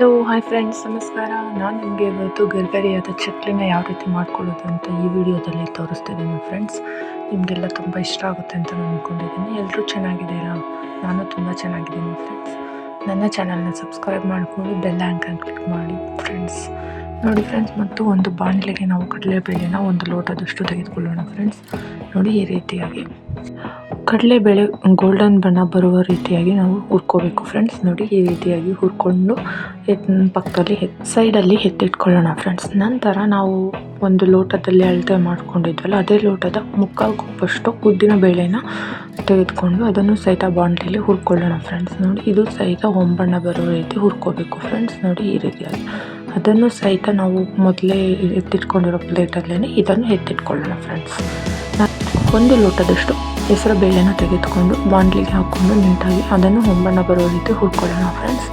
Hello hi friends ನಮಸ್ಕಾರ. ನಾನು ನಿಮಗೆ ಇವತ್ತು ಗರ್ಗರಿಯಾದ ಚಕ್ಲಿನ ಯಾವ ರೀತಿ ಮಾಡ್ಕೊಳ್ಳೋದು ಅಂತ ಈ ವಿಡಿಯೋದಲ್ಲಿ ತೋರಿಸ್ತಿದ್ದೀನಿ ಫ್ರೆಂಡ್ಸ್ ನಿಮಗೆಲ್ಲ ತುಂಬ ಇಷ್ಟ ಆಗುತ್ತೆ ಅಂತ ನಾನು ಅಂದ್ಕೊಂಡಿದ್ದೀನಿ ಎಲ್ಲರೂ ಚೆನ್ನಾಗಿದ್ದೀರಾ? ನಾನು ತುಂಬ ಚೆನ್ನಾಗಿದ್ದೀನಿ ಫ್ರೆಂಡ್ಸ್ ನನ್ನ ಚಾನಲ್ನ ಸಬ್ಸ್ಕ್ರೈಬ್ ಮಾಡಿಕೊಂಡು ಬೆಲ್ ಆ್ಯಂಕನ್ ಕ್ಲಿಕ್ ಮಾಡಿ ಫ್ರೆಂಡ್ಸ್ ನೋಡಿ ಫ್ರೆಂಡ್ಸ್ ಮತ್ತು ಒಂದು ಬಾಣಲೆಗೆ ನಾವು ಕಡಲೆಬೇಳೆನ ಒಂದು ಲೋಟದಷ್ಟು ತೆಗೆದುಕೊಳ್ಳೋಣ ಫ್ರೆಂಡ್ಸ್ ನೋಡಿ ಈ ರೀತಿಯಾಗಿ. ಕಡಲೆಬೇಳೆ ಗೋಲ್ಡನ್ ಬಣ್ಣ ಬರುವ ರೀತಿಯಾಗಿ ನಾವು ಹುರ್ಕೋಬೇಕು. ಫ್ರೆಂಡ್ಸ್ ನೋಡಿ ಈ ರೀತಿಯಾಗಿ ಹುರ್ಕೊಂಡು ಎತ್, ಪಕ್ಕದಲ್ಲಿ ಸೈಡಲ್ಲಿ ಎತ್ತಿಟ್ಕೊಳ್ಳೋಣ ಫ್ರೆಂಡ್ಸ್ ನಂತರ ನಾವು ಒಂದು ಲೋಟದಲ್ಲಿ ಅಳತೆ ಮಾಡ್ಕೊಂಡಿದ್ವಲ್ಲ, ಅದೇ ಲೋಟದ ಮುಕ್ಕಾಲು ಕಪ್ಪಷ್ಟು ಉದ್ದಿನ ಬೇಳೆನ ತೆಗೆದುಕೊಂಡು ಅದನ್ನು ಸಹಿತ ಬಾಂಡ್ಲಿಯಲ್ಲಿ ಹುರ್ಕೊಳ್ಳೋಣ ಫ್ರೆಂಡ್ಸ್ ನೋಡಿ ಇದು ಸಹಿತ ಹೊಂಬಣ್ಣ ಬರುವ ರೀತಿ ಹುರ್ಕೋಬೇಕು ಫ್ರೆಂಡ್ಸ್ ನೋಡಿ ಈ ರೀತಿಯಾಗಿ ಅದನ್ನು ಸಹಿತ ನಾವು ಮೊದಲೇ ಎತ್ತಿಟ್ಕೊಂಡಿರೋ ಪ್ಲೇಟಲ್ಲೇ ಇದನ್ನು ಎತ್ತಿಟ್ಕೊಳ್ಳೋಣ ಫ್ರೆಂಡ್ಸ್ ಒಂದು ಲೋಟದಷ್ಟು ಹೆಸರು ಬೇಳೆನ ತೆಗೆದುಕೊಂಡು ಬಾಣಲಿಗೆ ಹಾಕ್ಕೊಂಡು ನೀಟಾಗಿ ಅದನ್ನು ಹೊಂಬಣ್ಣ ಬರೋ ರೀತಿ ಹುರ್ಕೊಳ್ಳೋಣ ಫ್ರೆಂಡ್ಸ್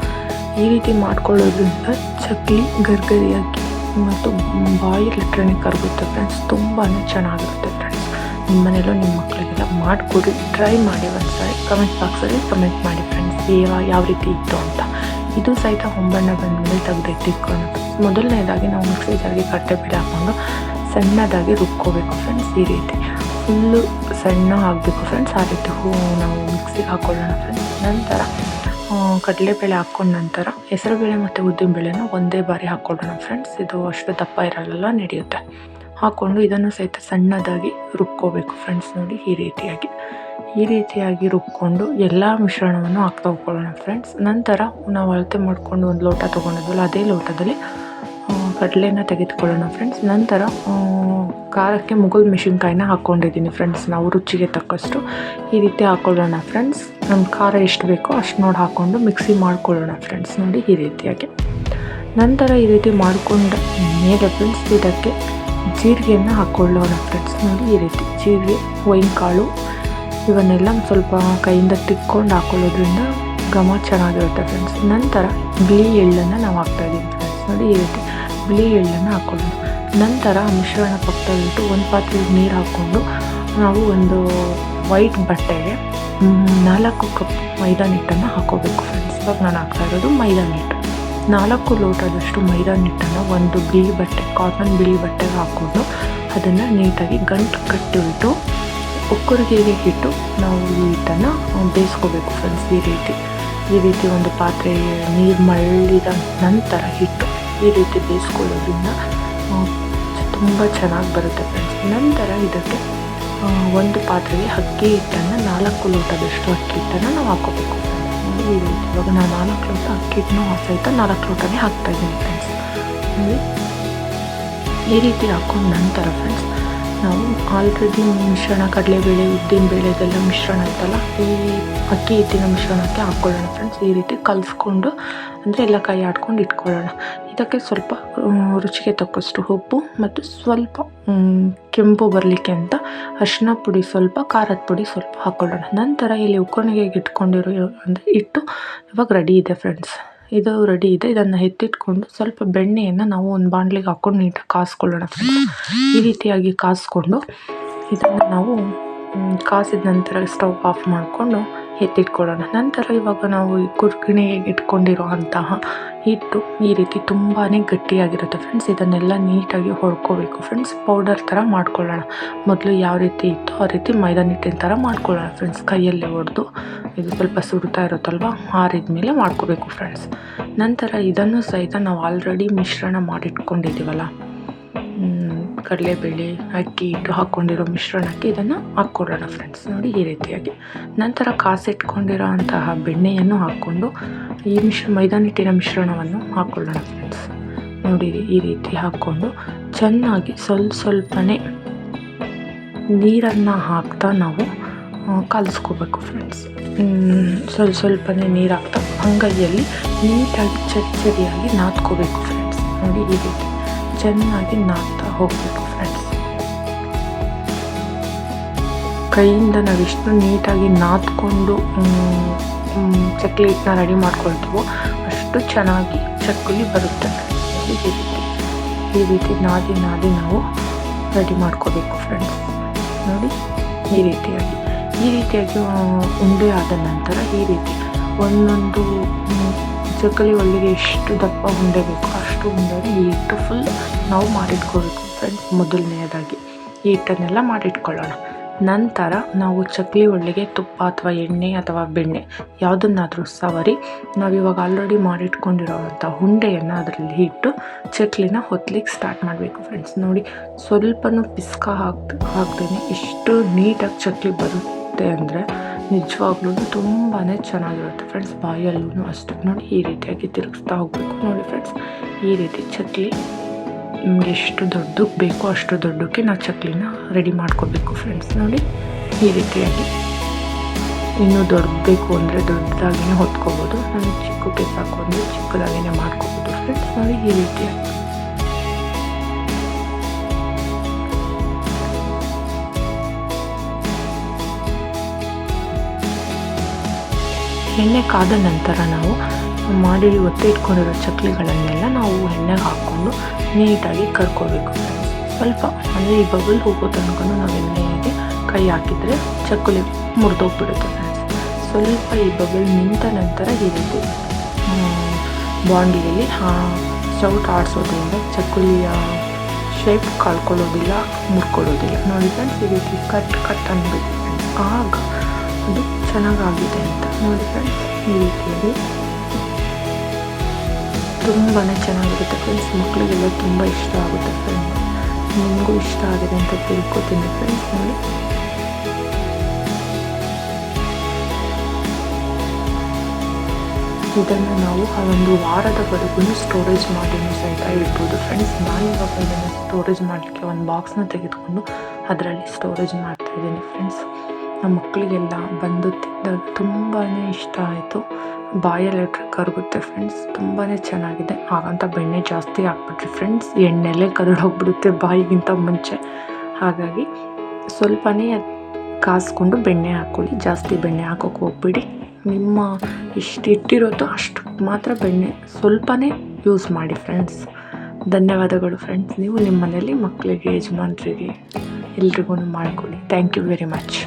ಈ ರೀತಿ ಮಾಡ್ಕೊಳ್ಳೋದ್ರಿಂದ ಚಕ್ಲಿ ಗರ್ಗರಿಯಾಗಿ ಮತ್ತು ಬಾಯಿ ಇಟ್ಟರೆ ಕರಗುತ್ತೆ ಫ್ರೆಂಡ್ಸ್ ತುಂಬಾ ಚೆನ್ನಾಗಿರುತ್ತೆ ಫ್ರೆಂಡ್ಸ್ ನಿಮ್ಮ ಮನೆಯಲ್ಲೂ ನಿಮ್ಮ ಮಕ್ಕಳಿಗೆಲ್ಲ ಮಾಡಿಕೊಡಿ ಟ್ರೈ ಮಾಡಿ ಒಂದ್ಸರಿ. ಕಮೆಂಟ್ ಬಾಕ್ಸಲ್ಲಿ ಕಮೆಂಟ್ ಮಾಡಿ ಫ್ರೆಂಡ್ಸ್ ಯಾವ ಯಾವ ರೀತಿ ಇತ್ತು ಅಂತ. ಇದು ಸಹಿತ ಹೊಂಬಣ್ಣ ಬಂದಮೇಲೆ ತೆಗೆದಿಟ್ಟಿಟ್ಕೊಂಡು ಮೊದಲನೇದಾಗಿ ನಾವು ಮಿಕ್ಸಿ ಜಾರಿಗೆ ಬಿಡಿ ಹಾಕೊಂಡು ಸಣ್ಣದಾಗಿ ರುಬ್ಕೋಬೇಕು ಫ್ರೆಂಡ್ಸ್ ಈ ರೀತಿ. ಫುಲ್ಲು ಸಣ್ಣ ಹಾಕಬೇಕು ಫ್ರೆಂಡ್ಸ್ ಆ ರೀತಿ ಹೂ ನಾವು ಮಿಕ್ಸಿಗೆ ಹಾಕ್ಕೊಳ್ಳೋಣ ಫ್ರೆಂಡ್ಸ್ ನಂತರ ಕಡಲೆಬೇಳೆ ಹಾಕ್ಕೊಂಡ ನಂತರ ಹೆಸರುಬೇಳೆ ಮತ್ತು ಉದ್ದಿನಬೇಳೆನ ಒಂದೇ ಬಾರಿ ಹಾಕ್ಕೊಳ್ಳೋಣ ಫ್ರೆಂಡ್ಸ್ ಇದು ಅಷ್ಟು ದಪ್ಪ ಇರಲ್ಲ, ನಡೆಯುತ್ತೆ. ಹಾಕ್ಕೊಂಡು ಇದನ್ನು ಸಹಿತ ಸಣ್ಣದಾಗಿ ರುಬ್ಕೋಬೇಕು ಫ್ರೆಂಡ್ಸ್ ನೋಡಿ ಈ ರೀತಿಯಾಗಿ. ಈ ರೀತಿಯಾಗಿ ರುಬ್ಕೊಂಡು ಎಲ್ಲ ಮಿಶ್ರಣವನ್ನು ಹಾಕ್ತಾ ಹೋಗ್ಕೊಳ್ಳೋಣ ಫ್ರೆಂಡ್ಸ್ ನಂತರ ನಾವು ಅಳತೆ ಮಾಡಿಕೊಂಡು ಒಂದು ಲೋಟ ತೊಗೊಂಡಿದ್ವಲ್ಲ, ಅದೇ ಲೋಟದಲ್ಲಿ ಕಡಲೆನ ತೆಗೆದುಕೊಳ್ಳೋಣ ಫ್ರೆಂಡ್ಸ್ ನಂತರ ಖಾರಕ್ಕೆ ಮುಗುಲ್ ಮೆಣಸಿನ್ಕಾಯಿನ ಹಾಕ್ಕೊಂಡಿದ್ದೀನಿ ಫ್ರೆಂಡ್ಸ್ ನಾವು ರುಚಿಗೆ ತಕ್ಕಷ್ಟು ಈ ರೀತಿ ಹಾಕ್ಕೊಳ್ಳೋಣ ಫ್ರೆಂಡ್ಸ್ ನಮ್ಮ ಖಾರ ಎಷ್ಟು ಬೇಕೋ ಅಷ್ಟು ನೋಡಿ ಹಾಕ್ಕೊಂಡು ಮಿಕ್ಸಿ ಮಾಡ್ಕೊಳ್ಳೋಣ ಫ್ರೆಂಡ್ಸ್ ನೋಡಿ ಈ ರೀತಿಯಾಗಿ. ನಂತರ ಈ ರೀತಿ ಮಾಡಿಕೊಂಡ ಮೇಲೆ ಫ್ರೆಂಡ್ಸ್ ಇದಕ್ಕೆ ಜೀರಿಗೆಯನ್ನು ಹಾಕ್ಕೊಳ್ಳೋಣ ಫ್ರೆಂಡ್ಸ್ ನೋಡಿ ಈ ರೀತಿ ಜೀರಿಗೆ, ವೈನ್ ಕಾಳು, ಇವನ್ನೆಲ್ಲ ಸ್ವಲ್ಪ ಕೈಯಿಂದ ತಿಕ್ಕೊಂಡು ಹಾಕ್ಕೊಳ್ಳೋದ್ರಿಂದ ಘಮ ಚೆನ್ನಾಗಿರುತ್ತೆ ಫ್ರೆಂಡ್ಸ್ ನಂತರ ಬಿಳಿ ಎಳ್ಳನ್ನು ನಾವು ಹಾಕ್ತಾಯಿದ್ದೀವಿ ಫ್ರೆಂಡ್ಸ್ ನೋಡಿ ಈ ರೀತಿ ಬಿಳಿ ಎಳ್ಳನ್ನು ಹಾಕ್ಕೊಳ್ಳೋಣ ನಂತರ ಮಿಶ್ರಣ ಪಕ್ಕದಲ್ಲಿಟ್ಟು ಒಂದು ಪಾತ್ರೆಗೆ ನೀರು ಹಾಕ್ಕೊಂಡು ನಾವು ಒಂದು ವೈಟ್ ಬಟ್ಟೆಗೆ ನಾಲ್ಕು ಕಪ್ ಮೈದಾ ಹಿಟ್ಟನ್ನು ಹಾಕೋಬೇಕು ಫ್ರೆಂಡ್ಸ್ ಇವಾಗ ನಾನು ಹಾಕ್ತಾ ಇರೋದು ಮೈದಾ ಹಿಟ್ಟು. ನಾಲ್ಕು ಲೋಟದಷ್ಟು ಮೈದಾ ಹಿಟ್ಟನ್ನು ಒಂದು ಬಿಳಿ ಬಟ್ಟೆ ಕಾಟನ್ ಬಿಳಿ ಬಟ್ಟೆಗೆ ಹಾಕ್ಕೊಂಡು ಅದನ್ನು ನೀಟಾಗಿ ಗಂಟು ಕಟ್ಟಿಬಿಟ್ಟು ಉಕ್ಕರಿಗೆ ಇಟ್ಟು ನಾವು ಈ ಹಿಟ್ಟನ್ನು ಬೇಯಿಸ್ಕೋಬೇಕು ಫ್ರೆಂಡ್ಸ್ ಈ ರೀತಿ. ಈ ರೀತಿ ಒಂದು ಪಾತ್ರೆ ನೀರು ಮಳ್ಳಿದ ನಂತರ ಹಿಟ್ಟು ಈ ರೀತಿ ಬೇಯಿಸ್ಕೊಳ್ಳೋದ್ರಿಂದ ತುಂಬ ಚೆನ್ನಾಗಿ ಬರುತ್ತೆ ಫ್ರೆಂಡ್ಸ್ ನಂತರ ಇದಕ್ಕೆ ಒಂದು ಪಾತ್ರೆಗೆ ಅಕ್ಕಿ ಹಿಟ್ಟನ್ನು ನಾಲ್ಕು ಲೋಟದಷ್ಟು ಅಕ್ಕಿ ಹಿಟ್ಟನ್ನು ನಾವು ಹಾಕೋಬೇಕು. ಈ ರೀತಿ ಇವಾಗ ನಾವು ನಾಲ್ಕು ಲೋಟ ಅಕ್ಕಿ ಹಿಟ್ಟನ್ನು ಸಹಿತ ನಾಲ್ಕು ಲೋಟನೇ ಹಾಕ್ತಾಯಿದ್ದೀನಿ ಫ್ರೆಂಡ್ಸ್ ಈ ರೀತಿ ಹಾಕೊಂಡ ನಂತರ ಫ್ರೆಂಡ್ಸ್ ನಾವು ಆಲ್ರೆಡಿ ಮಿಶ್ರಣ, ಕಡಲೆಬೇಳೆ ಉದ್ದಿನಬೇಳೆ ಇದೆಲ್ಲ ಮಿಶ್ರಣ ಅಂತಲ್ಲ ಈ ಅಕ್ಕಿ ಹಿಟ್ಟಿನ ಮಿಶ್ರಣಕ್ಕೆ ಹಾಕ್ಕೊಳ್ಳೋಣ ಫ್ರೆಂಡ್ಸ್ ಈ ರೀತಿ ಕಲಿಸ್ಕೊಂಡು, ಅಂದರೆ ಎಲ್ಲ ಕೈ ಆಡ್ಕೊಂಡು ಇಟ್ಕೊಳ್ಳೋಣ. ಇದಕ್ಕೆ ಸ್ವಲ್ಪ ರುಚಿಗೆ ತಕ್ಕಷ್ಟು ಉಪ್ಪು ಮತ್ತು ಸ್ವಲ್ಪ ಕೆಂಪು ಬರಲಿಕ್ಕೆ ಅಂತ ಅರಿಶಿನ ಪುಡಿ ಸ್ವಲ್ಪ, ಖಾರದ ಪುಡಿ ಸ್ವಲ್ಪ ಹಾಕ್ಕೊಳ್ಳೋಣ ನಂತರ ಇಲ್ಲಿ ಉಕ್ಕಣಿಗೆ ಇಟ್ಕೊಂಡಿರೋ, ಅಂದರೆ ಇಟ್ಟು ಇವಾಗ ರೆಡಿ ಇದೆ ಫ್ರೆಂಡ್ಸ್ ಇದು ರೆಡಿ ಇದೆ. ಇದನ್ನು ಎತ್ತಿಟ್ಕೊಂಡು ಸ್ವಲ್ಪ ಬೆಣ್ಣೆಯನ್ನು ನಾವು ಒಂದು ಬಾಣಲಿಗೆ ಹಾಕ್ಕೊಂಡು ನೀಟಾಗಿ ಫ್ರೆಂಡ್ಸ್ ಈ ರೀತಿಯಾಗಿ ಕಾಸ್ಕೊಂಡು ಇದನ್ನು ನಾವು ಕಾಸಿದ ನಂತರ ಸ್ಟವ್ ಆಫ್ ಮಾಡಿಕೊಂಡು ಎತ್ತಿಟ್ಕೊಳ್ಳೋಣ. ನಂತರ ಇವಾಗ ನಾವು ಈ ಕುರ್ಕಿಣಿ ಇಟ್ಕೊಂಡಿರೋ ಅಂತಹ ಹಿಟ್ಟು ಈ ರೀತಿ ತುಂಬಾ ಗಟ್ಟಿಯಾಗಿರುತ್ತೆ. ಫ್ರೆಂಡ್ಸ್ ಇದನ್ನೆಲ್ಲ ನೀಟಾಗಿ ಹೊಡ್ಕೋಬೇಕು. ಫ್ರೆಂಡ್ಸ್ ಪೌಡರ್ ಥರ ಮಾಡ್ಕೊಳ್ಳೋಣ. ಮೊದಲು ಯಾವ ರೀತಿ ಇತ್ತು ಆ ರೀತಿ ಮೈದಾ ಹಿಟ್ಟಿನ ಥರ ಮಾಡ್ಕೊಳ್ಳೋಣ. ಫ್ರೆಂಡ್ಸ್ ಕೈಯಲ್ಲೇ ಹೊಡೆದು ಇದು ಸ್ವಲ್ಪ ಸುಡ್ತಾ ಇರುತ್ತಲ್ವ? ಆರಿದ ಮೇಲೆ ಮಾಡ್ಕೋಬೇಕು. ಫ್ರೆಂಡ್ಸ್ ನಂತರ ಇದನ್ನು ಸಹಿತ ನಾವು ಆಲ್ರೆಡಿ ಮಿಶ್ರಣ ಮಾಡಿಟ್ಕೊಂಡಿದ್ದೀವಲ್ಲ? ಕಡಲೆಬೇಳೆ, ಅಕ್ಕಿ ಹಿಟ್ಟು ಹಾಕ್ಕೊಂಡಿರೋ ಮಿಶ್ರಣಕ್ಕೆ ಇದನ್ನು ಹಾಕ್ಕೊಳ್ಳೋಣ ಫ್ರೆಂಡ್ಸ್ ನೋಡಿ ಈ ರೀತಿಯಾಗಿ. ನಂತರ ಕಾಸಿಟ್ಕೊಂಡಿರೋ ಅಂತಹ ಬೆಣ್ಣೆಯನ್ನು ಹಾಕ್ಕೊಂಡು ಈ ಮಿಶ್ರ ಮೈದಾ ಹಿಟ್ಟಿನ ಮಿಶ್ರಣವನ್ನು ಹಾಕ್ಕೊಳ್ಳೋಣ ಫ್ರೆಂಡ್ಸ್ ನೋಡಿ ಈ ರೀತಿ ಹಾಕ್ಕೊಂಡು ಚೆನ್ನಾಗಿ ಸ್ವಲ್ಪ ಸ್ವಲ್ಪನೇ ನೀರನ್ನು ಹಾಕ್ತಾ ನಾವು ಕಲಿಸ್ಕೋಬೇಕು ಫ್ರೆಂಡ್ಸ್ ಸ್ವಲ್ಪ ಸ್ವಲ್ಪನೇ ನೀರು ಹಾಕ್ತಾ ಅಂಗೈಯಲ್ಲಿ ನೀಟಾಗಿ ಚಚ್ಚರಿಯಾಗಿ ನಾದ್ಕೋಬೇಕು ಫ್ರೆಂಡ್ಸ್ ನೋಡಿ ಈ ರೀತಿ. ಚೆನ್ನಾಗಿ ನಾದ್ತಾ ಹೋಗಬೇಕು ಫ್ರೆಂಡ್ಸ್ ಕೈಯಿಂದ ನಾವೆಷ್ಟು ನೀಟಾಗಿ ನಾದ್ಕೊಂಡು ಚಕ್ಲಿ ರೆಡಿ ಮಾಡ್ಕೊಳ್ತೀವೋ ಅಷ್ಟು ಚೆನ್ನಾಗಿ ಚಕ್ಕುಲಿ ಬರುತ್ತೆ. ಈ ರೀತಿ ಈ ರೀತಿ ನಾದಿ ನಾದಿ ನಾವು ರೆಡಿ ಮಾಡ್ಕೋಬೇಕು ಫ್ರೆಂಡ್ಸ್ ನೋಡಿ, ಈ ರೀತಿಯಾಗಿ. ಈ ರೀತಿಯಾಗಿ ಉಂಡೆ ಆದ ನಂತರ ಈ ರೀತಿ ಒಂದೊಂದು ಚಕ್ಕಲಿ ಒಳ್ಳಿಗೆ ಎಷ್ಟು ದಪ್ಪ ಉಂಡೆ ಬೇಕೋ ಉಂಡೆನ ಈ ಹಿಟ್ಟು ಫುಲ್ ನಾವು ಮಾಡಿಟ್ಕೋಬೇಕು ಫ್ರೆಂಡ್ಸ್ ಮೊದಲನೆಯದಾಗಿ ಈ ಹಿಟ್ಟನ್ನೆಲ್ಲ ಮಾಡಿಟ್ಕೊಳ್ಳೋಣ. ನಂತರ ನಾವು ಚಕ್ಲಿ ಒಳ್ಳೆಗೆ ತುಪ್ಪ ಅಥವಾ ಎಣ್ಣೆ ಅಥವಾ ಬೆಣ್ಣೆ ಯಾವುದನ್ನಾದರೂ ಸವರಿ ನಾವಿವಾಗ ಆಲ್ರೆಡಿ ಮಾಡಿಟ್ಕೊಂಡಿರೋವಂಥ ಉಂಡೆಯನ್ನು ಅದರಲ್ಲಿ ಇಟ್ಟು ಚಕ್ಲಿನ ಹೊತ್ತಲಿಕ್ಕೆ ಸ್ಟಾರ್ಟ್ ಮಾಡಬೇಕು ಫ್ರೆಂಡ್ಸ್ ನೋಡಿ, ಸ್ವಲ್ಪನೂ ಪಿಸ್ಕ ಹಾಕ್ದು ಹಾಕ್ದೇ ಎಷ್ಟು ನೀಟಾಗಿ ಚಕ್ಲಿ ಬರುತ್ತೆ ಅಂದರೆ ನಿಜವಾಗ್ಲೂ ತುಂಬಾ ಚೆನ್ನಾಗಿರುತ್ತೆ ಫ್ರೆಂಡ್ಸ್ ಬಾಯಲ್ಲೂ ಅಷ್ಟೇ ನೋಡಿ ಈ ರೀತಿಯಾಗಿ ತಿರುಗಿಸ್ತಾ ಹೋಗಬೇಕು. ನೋಡಿ ಫ್ರೆಂಡ್ಸ್ ಈ ರೀತಿ ಚಕ್ಲಿ ನಿಮ್ಗೆ ಎಷ್ಟು ದೊಡ್ಡಕ್ಕೆ ಬೇಕೋ ಅಷ್ಟು ದೊಡ್ಡಕ್ಕೆ ನಾವು ಚಕ್ಲಿನ ರೆಡಿ ಮಾಡ್ಕೋಬೇಕು ಫ್ರೆಂಡ್ಸ್ ನೋಡಿ ಈ ರೀತಿಯಾಗಿ ಇನ್ನೂ ದೊಡ್ಡ ಬೇಕು ಅಂದರೆ ದೊಡ್ಡದಾಗಿನೇ ಹೊತ್ಕೋಬೋದು. ನಾನು ಚಿಕ್ಕಕ್ಕೆ ಸಾಕು ಅಂದರೆ ಚಿಕ್ಕದಾಗಿನೇ ಮಾಡ್ಕೋಬೋದು ಫ್ರೆಂಡ್ಸ್ ನೋಡಿ ಈ ರೀತಿಯಾಗಿ ಎಣ್ಣೆ ಕಾದ ನಂತರ ನಾವು ಮಾಡಿ ಒತ್ತೆ ಇಟ್ಕೊಂಡಿರೋ ಚಕ್ಲಿಗಳನ್ನೆಲ್ಲ ನಾವು ಎಣ್ಣೆಗೆ ಹಾಕ್ಕೊಂಡು ನೀಟಾಗಿ ಕರ್ಕೋಬೇಕು. ಸ್ವಲ್ಪ ಅಂದರೆ ಈ ಬಬಲ್ ಹೋಗೋ ತನಕ ನಾವು ಎಣ್ಣೆಗೆ ಕೈ ಹಾಕಿದರೆ ಚಕ್ಕುಲಿ ಮುರಿದೋಗ್ಬಿಡುತ್ತೆ ಸ್ವಲ್ಪ ಈ ಬಬಲ್ ನಿಂತ ನಂತರ ಈ ರೀತಿ ಬಾಂಡಿಯಲ್ಲಿ ಸ್ಟೌಟ್ ಆಡಿಸೋದ್ರಿಂದ ಚಕ್ಕುಲಿಯ ಶೇಪ್ ಕಳ್ಕೊಳ್ಳೋದಿಲ್ಲ, ಮುರ್ಕೊಳ್ಳೋದಿಲ್ಲ. ನೋಡಿ ಫ್ರೆಂಡ್ಸ್ ಈ ರೀತಿ ಕಟ್ ಕಟ್ ಅನ್ಬೇಕು ಆಗ ಅದು ಚೆನ್ನಾಗಾಗಿದೆ ಅಂತ ನೋಡಿ ಫ್ರೆಂಡ್ಸ್ ಈ ರೀತಿಯಲ್ಲಿ ತುಂಬಾ ಚೆನ್ನಾಗಿರುತ್ತೆ ಫ್ರೆಂಡ್ಸ್ ಮಕ್ಕಳಿಗೆಲ್ಲ ತುಂಬ ಇಷ್ಟ ಆಗುತ್ತೆ ಫ್ರೆಂಡ್ಸ್ ನಿಮಗೂ ಇಷ್ಟ ಆಗಿದೆ ಅಂತ ತಿಳ್ಕೊತೀನಿ ಫ್ರೆಂಡ್ಸ್ ನೋಡಿ. ಇದನ್ನು ನಾವು ಆ ಒಂದು ವಾರದವರೆಗೂ ಸ್ಟೋರೇಜ್ ಮಾಡಿನೂ ಸಹಿತ ಇಡ್ಬೋದು ಫ್ರೆಂಡ್ಸ್ ನಾನು ಇವಾಗ ಇದನ್ನು ಸ್ಟೋರೇಜ್ ಮಾಡಲಿಕ್ಕೆ ಒಂದು ಬಾಕ್ಸ್ನ ತೆಗೆದುಕೊಂಡು ಅದರಲ್ಲಿ ಸ್ಟೋರೇಜ್ ಮಾಡ್ತಾ ಇದ್ದೀನಿ ಫ್ರೆಂಡ್ಸ್ ನಮ್ಮ ಮಕ್ಕಳಿಗೆಲ್ಲ ಬಂದು ತಿಂದಾಗ ತುಂಬಾ ಇಷ್ಟ ಆಯಿತು. ಬಾಯಲ್ಲಿ ಕರಗುತ್ತೆ ಫ್ರೆಂಡ್ಸ್ ತುಂಬಾ ಚೆನ್ನಾಗಿದೆ. ಹಾಗಂತ ಬೆಣ್ಣೆ ಜಾಸ್ತಿ ಹಾಕ್ಬಿಟ್ರಿ ಫ್ರೆಂಡ್ಸ್ ಎಣ್ಣೆಲೇ ಕರಡು ಹೋಗ್ಬಿಡುತ್ತೆ ಬಾಯಿಗಿಂತ ಮುಂಚೆ. ಹಾಗಾಗಿ ಸ್ವಲ್ಪನೇ ಕಾಸ್ಕೊಂಡು ಬೆಣ್ಣೆ ಹಾಕ್ಕೊಳ್ಳಿ. ಜಾಸ್ತಿ ಬೆಣ್ಣೆ ಹಾಕೋಕೆ ಹೋಗ್ಬಿಡಿ. ನಿಮ್ಮ ಎಷ್ಟು ಇಟ್ಟಿರೋದು ಅಷ್ಟು ಮಾತ್ರ ಬೆಣ್ಣೆ ಸ್ವಲ್ಪನೇ ಯೂಸ್ ಮಾಡಿ ಫ್ರೆಂಡ್ಸ್ ಧನ್ಯವಾದಗಳು ಫ್ರೆಂಡ್ಸ್ ನೀವು ನಿಮ್ಮ ಮನೇಲಿ ಮಕ್ಕಳಿಗೆ, ಯಜಮಾನ್ರಿಗೆ ಎಲ್ರಿಗೂ ಮಾಡಿಕೊಡಿ ಥ್ಯಾಂಕ್ ಯು ವೆರಿ ಮಚ್